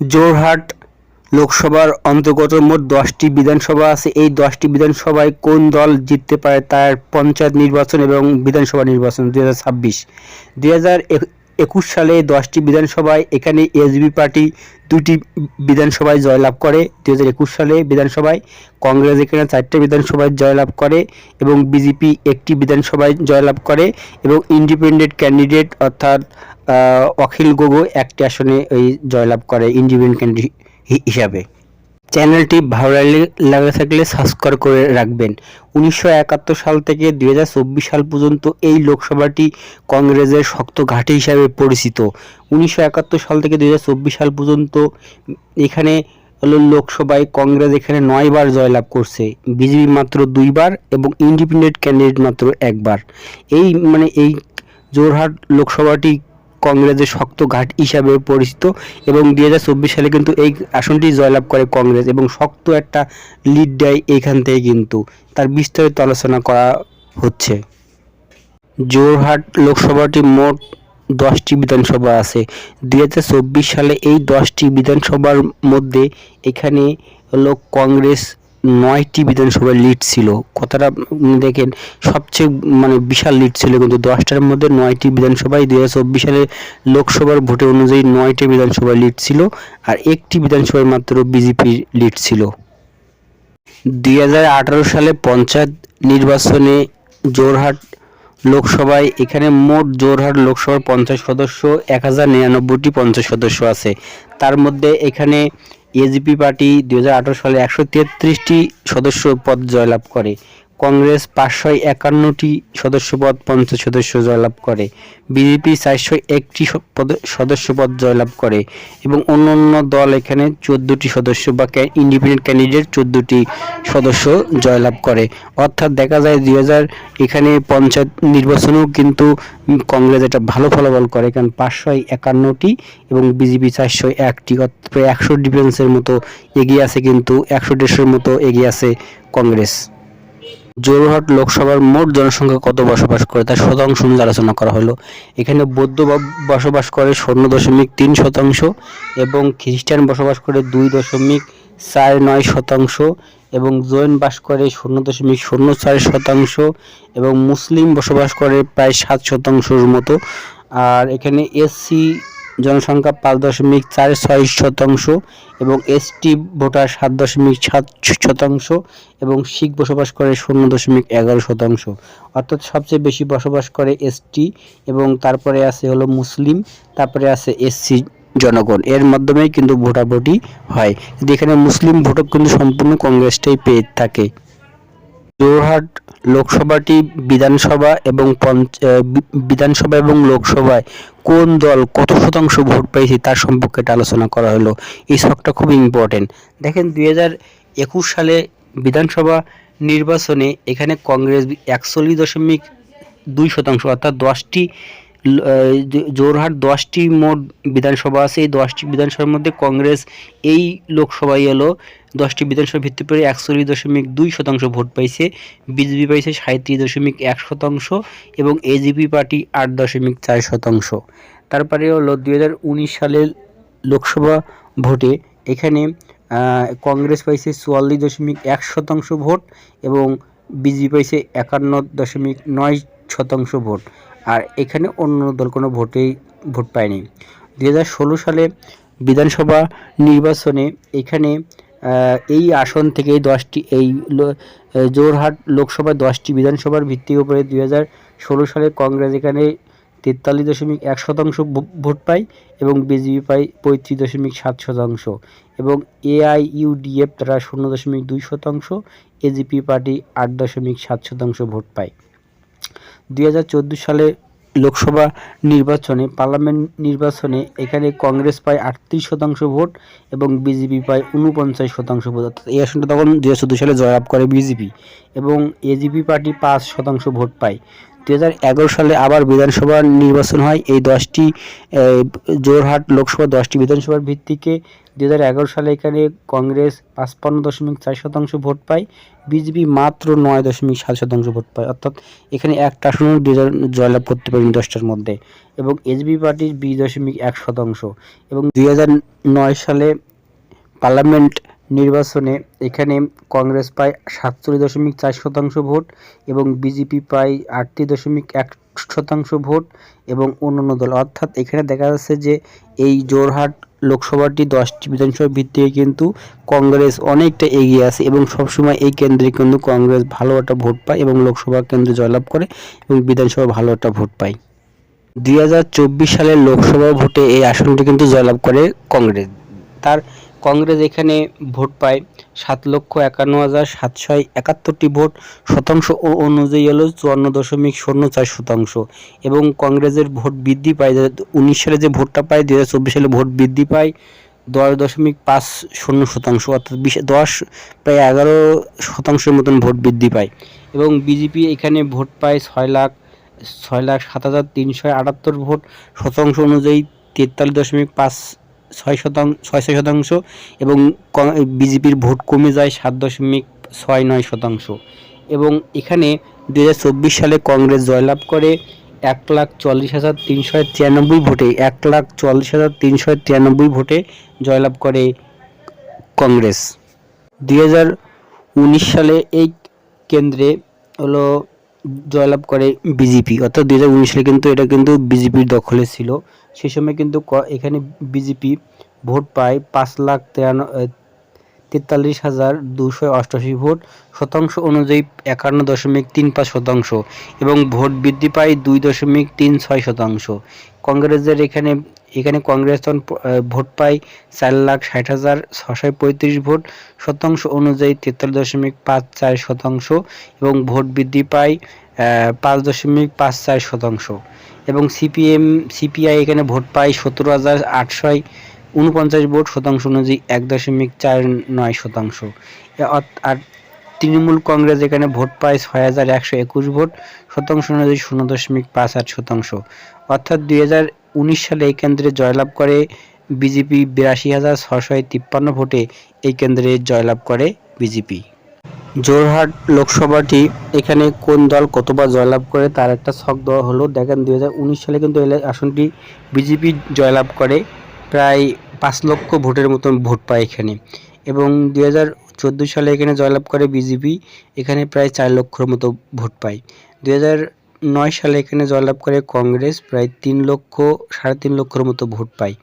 জোরহাট লোকসভার অন্তর্গত মোট দশটি বিধানসভা আছে। এই দশটি বিধানসভায় কোন দল জিততে পারে তার পঞ্চায়েত নির্বাচন এবং বিধানসভা নির্বাচন? দু হাজার ছাব্বিশ। একুশ সালে দশটি বিধানসভায় এখানে এসবি পার্টি দুটি বিধানসভায় জয়লাভ করে। দু হাজার একুশ সালে বিধানসভায় কংগ্রেস এখানে চারটে বিধানসভায় জয়লাভ করে এবং বিজেপি একটি বিধানসভায় জয়লাভ করে এবং ইন্ডিপেন্ডেন্ট ক্যান্ডিডেট অর্থাৎ অখিল গগৈ একটি আসনে ওই জয়লাভ করে ইন্ডিপেন্ডেন্ট ক্যান্ডিডেট হিসাবে। চ্যানেলটি ভালো লাগে থাকলে সাবস্ক্রাইব করে রাখবেন। উনিশশো একাত্তর সাল থেকে দুই হাজার চব্বিশ সাল পর্যন্ত এই লোকসভাটি কংগ্রেসের শক্ত ঘাঁটি হিসাবে পরিচিত। উনিশশো একাত্তর সাল থেকে দুই হাজার চব্বিশ সাল পর্যন্ত এখানে হলো লোকসভায় কংগ্রেস এখানে নয়বার জয়লাভ করছে। বিজেপি মাত্র দুইবার এবং ইন্ডিপেন্ডেন্ট ক্যান্ডিডেট মাত্র একবার এই মানে এই জোরহাট লোকসভাটি কংগ্রেসের শক্ত ঘাট হিসাবে পরিচিত এবং দুই হাজার চব্বিশ সালে কিন্তু এই আসনটি জয়লাভ করে কংগ্রেস এবং শক্ত একটা লিড দেয় এইখান থেকে কিন্তু। তার বিস্তারিত আলোচনা করা হচ্ছে। জোরহাট লোকসভাটি মোট দশটি বিধানসভা আছে। দুই হাজার চব্বিশ সালে এই দশটি বিধানসভার মধ্যে এখানে হলো কংগ্রেস নয়টি বিধানসভার লিড ছিল। কথাটা দেখেন, সবচেয়ে মানে বিশাল লিড ছিল কিন্তু দশটার মধ্যে নয়টি বিধানসভায় হাজার চব্বিশ সালে লোকসভার ভোটে অনুযায়ী নয়টি বিধানসভার লিড ছিল আর একটি বিধানসভায় মাত্র বিজেপির লিড ছিল। দুই হাজার আঠারো সালে পঞ্চায়েত নির্বাচনে জোরহাট লোকসভায় এখানে মোট জোরহাট লোকসভার পঞ্চাশ সদস্য, এক হাজার নিরানব্বইটি পঞ্চাশ সদস্য আছে। তার মধ্যে এখানে এজিপি পার্টি দুই সালে একশো তেত্রিশটি সদস্য পদ জয়লাভ করে। কংগ্রেস পাঁচশো একান্নটি সদস্য পদ পঞ্চাশ সদস্য জয়লাভ করে। বিজেপি চারশো একটি স- পদ- সদস্য পদ জয়লাভ করে এবং অন্য অন্য দল এখানে চোদ্দোটি সদস্য বা ইন্ডিপেন্ডেন্ট ক্যান্ডিডেট চোদ্দোটি সদস্য জয়লাভ করে। অর্থাৎ দেখা যায় দুই হাজার এখানে পঞ্চায়েত নির্বাচনেও কিন্তু কংগ্রেস একটা ভালো ফলাফল করে, কারণ পাঁচশো একান্নটি এবং বিজেপি চারশো একটি। প্রায় একশো ডিফেন্সের মতো এগিয়ে আছে কিন্তু একশো দেড়শোর মতো এগিয়ে আছে কংগ্রেস। জোরহাট লোকসভার মোট জনসংখ্যা কত বসবাস করে তার শতাংশ অনুযায়ী আলোচনা করা হলো। এখানে বৌদ্ধ বসবাস করে শূন্য দশমিক তিন শতাংশ এবং খ্রিস্টান বসবাস করে দুই দশমিক চার নয় শতাংশ এবং জৈন বাস করে শূন্য দশমিক শূন্য চার শতাংশ এবং মুসলিম বসবাস করে প্রায় সাত শতাংশর মতো। আর এখানে এসসি জনসংখ্যা পাঁচ দশমিক চার ছয় শতাংশ এবং এসটি ভোটার সাত দশমিক সাত শতাংশ এবং শিখ বসবাস করে শূন্য দশমিক এগারো শতাংশ। অর্থাৎ সবচেয়ে বেশি বসবাস করে এসটি এবং তারপরে আছে হলো মুসলিম, তারপরে আছে এসসি জনগণ। এর মাধ্যমেই কিন্তু ভোটাভুটি হয়। যেখানে মুসলিম ভোটক কিন্তু সম্পূর্ণ কংগ্রেসটাই পেয়ে থাকে। জোরহাট লোকসভাটি বিধানসভা এবং পঞ্চ বিধানসভা এবং লোকসভায় কোন দল কত শতাংশ ভোট পেয়েছে তার সম্পর্কে একটা আলোচনা করা হলো। এই সবটা খুব ইম্পর্টেন্ট দেখেন দুই একুশ সালে বিধানসভা নির্বাচনে এখানে কংগ্রেস একচল্লিশ দশমিক দুই শতাংশ অর্থাৎ দশটি জোরহাট দশটি মোট বিধানসভা আছে, এই দশটি বিধানসভার মধ্যে কংগ্রেস এই লোকসভায় এলো। দশটি বিধানসভা ভিত্তি করে একচল্লিশ দশমিক দুই শতাংশ ভোট পাইছে, বিজেপি পাইছে সাঁত্রিশ দশমিক এক শতাংশ এবং এজিপি পার্টি আট দশমিক চার শতাংশ। তারপরে হলো দুই হাজার উনিশ সালের লোকসভা ভোটে এখানে কংগ্রেস পাইছে চুয়াল্লিশ দশমিক এক শতাংশ ভোট এবং বিজেপি পাইছে একান্ন দশমিক নয় শতাংশ ভোট। আর এখানে অন্য দল কোনো ভোটেই ভোট পায়নি। দু হাজার ষোলো সালে বিধানসভা নির্বাচনে এখানে এই আসন থেকে দশটি, এই জোরহাট লোকসভায় দশটি, বিধানসভার ভিত্তির উপরে দুই হাজার ষোলো সালে কংগ্রেস এখানে তেতাল্লিশ দশমিক এক শতাংশ ভোট পায় এবং বিজেপি পায় পঁয়ত্রিশ দশমিক সাত শতাংশ এবং এআইইউডিএফ তারা শূন্য দশমিক দুই শতাংশ এজিপি পার্টি আট দশমিক সাত শতাংশ ভোট পায়। দুই সালে লোকসভা নির্বাচনে, পার্লামেন্ট নির্বাচনে এখানে কংগ্রেস পায় আটত্রিশ শতাংশ ভোট এবং বিজেপি পায় উনপঞ্চাশ শতাংশ ভোট। অর্থাৎ এই আসনটা তখন দু হাজার চোদ্দ সালে জয়লাভ করে বিজেপি এবং এজিপি পার্টি পাঁচ শতাংশ ভোট পায়। দু হাজার এগারো সালে আবার বিধানসভা নির্বাচন হয়। এই দশটি জোরহাট লোকসভা দশটি বিধানসভার ভিত্তিকে দু হাজার এগারো সালে এখানে কংগ্রেস পাঁচপান্ন দশমিক চার শতাংশ ভোট পায়, বিজেপি মাত্র নয় দশমিক সাত শতাংশ ভোট পায়। অর্থাৎ এখানে একটা আসনেও জয়লাভ করতে পারেনি দশটার মধ্যে এবং এসবি পার্টির বিশ দশমিক এক শতাংশ এবং দুই সালে পার্লামেন্ট নির্বাচনে এখানে কংগ্রেস পায় সাতচল্লিশ দশমিক চার শতাংশ ভোট এবং বিজেপি পায় আটটি দশমিক এক শতাংশ ভোট এবং অন্যান্য দল। অর্থাৎ এখানে দেখা যাচ্ছে যে এই জোরহাট লোকসভাটি দশটি বিধানসভা ভিত্তিতে কিন্তু কংগ্রেস অনেকটা এগিয়ে আছে এবং সবসময় এই কেন্দ্রে কিন্তু কংগ্রেস ভালো একটা ভোট পায় এবং লোকসভা কেন্দ্রে জয়লাভ করে এবং বিধানসভা ভালো একটা ভোট পায়। দুই হাজার চব্বিশ সালের লোকসভা ভোটে এই আসনটি কিন্তু জয়লাভ করে কংগ্রেস। তার কংগ্রেস এখানে ভোট পায়। সাত লক্ষ একান্ন হাজার সাতশো একাত্তরটি ভোট, শতাংশ ও অনুযায়ী হলো চুয়ান্ন দশমিক শূন্য চার শতাংশ। এবং কংগ্রেসের ভোট বৃদ্ধি পায় উনিশ সালে যে ভোটটা পায় দু হাজার চব্বিশ সালে ভোট বৃদ্ধি পায় দশ দশমিক পাঁচ শূন্য শতাংশ, অর্থাৎ বিশ, দশ প্রায় এগারো শতাংশের মতন ভোট বৃদ্ধি পায়। এবং বিজেপি এখানে ভোট পায় ছয় লাখ ছয় লাখ সাত হাজার তিনশো আটাত্তর ভোট, শতাংশ অনুযায়ী তেতাল্লিশ দশমিক পাঁচ ছয় শতাংশ ছয় ছয় শতাংশ এবং বিজেপির ভোট কমে যায় সাত দশমিক ছয় নয় শতাংশ। এবং এখানে দু হাজার চব্বিশ সালে কংগ্রেস জয়লাভ করে এক লাখ চল্লিশ হাজার তিনশো তিরানব্বই ভোটে, এক লাখ চল্লিশ হাজার তিনশো তিরানব্বই ভোটে জয়লাভ করে কংগ্রেস। দুই সালে এই কেন্দ্রে হলো জয়লাভ করে বিজেপি অর্থাৎ দু সালে কিন্তু এটা কিন্তু বিজেপির দখলে ছিল। সে সময় কিন্তু এখানে বিজেপি ভোট পায় পাঁচ লাখ তেতাল্লিশ হাজার দুশো অষ্টাশি ভোট, শতাংশ অনুযায়ী একান্ন দশমিক তিন পাঁচ শতাংশ এবং ভোট বৃদ্ধি পায় দুই দশমিক তিন ছয় শতাংশ। কংগ্রেসের এখানে এখানে কংগ্রেস ভোট পায় চার লাখ ষাট হাজার ছশো পঁয়ত্রিশ ভোট, শতাংশ অনুযায়ী তেতাল্লিশ দশমিক পাঁচ চার শতাংশ এবং ভোট বৃদ্ধি পায় পাঁচ দশমিক পাঁচ চার শতাংশ। এবং সিপিএম, সিপিআই এখানে ভোট পায় সতেরো হাজার আটশো উনপঞ্চাশ ভোট, শতাংশ অনুযায়ী এক দশমিক চার নয় শতাংশ। আর তৃণমূল কংগ্রেস এখানে ভোট পায় ছয় হাজার একশো একুশ ভোট, শতাংশ অনুযায়ী শূন্য দশমিক পাঁচ আট শতাংশ। অর্থাৎ দুই হাজার উনিশ সালে এই কেন্দ্রে জয়লাভ করে বিজেপি বিরাশি হাজার ছশো তিপ্পান্ন ভোটে এই কেন্দ্রে জয়লাভ করে বিজেপি। জোরহাট লোকসভাটি এখানে কোন দল কতবার জয়লাভ করে তার একটা ছক দেওয়া হলো। দেখেন দুই হাজার উনিশ সালে কিন্তু আসনটি বিজেপি জয়লাভ করে। প্রায় পাঁচ লক্ষ ভোটের মতন ভোট পায় এখানে। এবং চোদ্দ সালে এখানে জয়লাভ করে বিজেপি। এখানে প্রায় চার লক্ষর মতো ভোট পায়। দু হাজার নয় সালে এখানে জয়লাভ করে কংগ্রেস প্রায় তিন লক্ষ, সাড়ে তিন লক্ষর মতো ভোট পায়।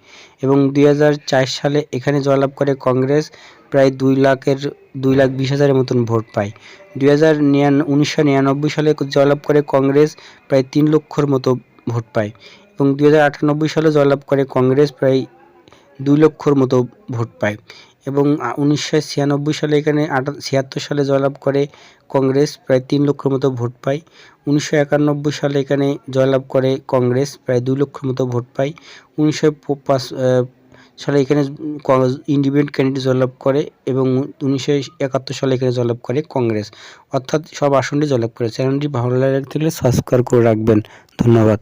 এবং দুই হাজার চার সালে এখানে জয়লাভ করে কংগ্রেস প্রায় দুই লাখের, দুই লাখ বিশ হাজারের মতন ভোট পায়। দুই হাজার উনিশশো নিরানব্বই সালে জয়লাভ করে কংগ্রেস প্রায় তিন লক্ষর মতো ভোট পায়। এবং দুই হাজার আটানব্বই সালে জয়লাভ করে কংগ্রেস প্রায় দুই লক্ষর মতো ভোট পায়। এবং উনিশশো ছিয়ানব্বই সালে এখানে ছিয়াত্তর সালে জয়লাভ করে কংগ্রেস, প্রায় তিন লক্ষর মতো ভোট পায়। উনিশশো একানব্বই সালে এখানে জয়লাভ করে কংগ্রেস, প্রায় দুই লক্ষর মতো ভোট পায়। উনিশশো পাঁচ সালে এখানে ইন্ডিপেন্ডেন্ট ক্যান্ডিডেট জয়লাভ করে এবং উনিশশো একাত্তর সালে এখানে জয়লাভ করে কংগ্রেস। অর্থাৎ সব আসনটি জয়লাভ করে চ্যানেলটি ভালো লাগে থাকলে সাবস্ক্রাইব করে রাখবেন। ধন্যবাদ।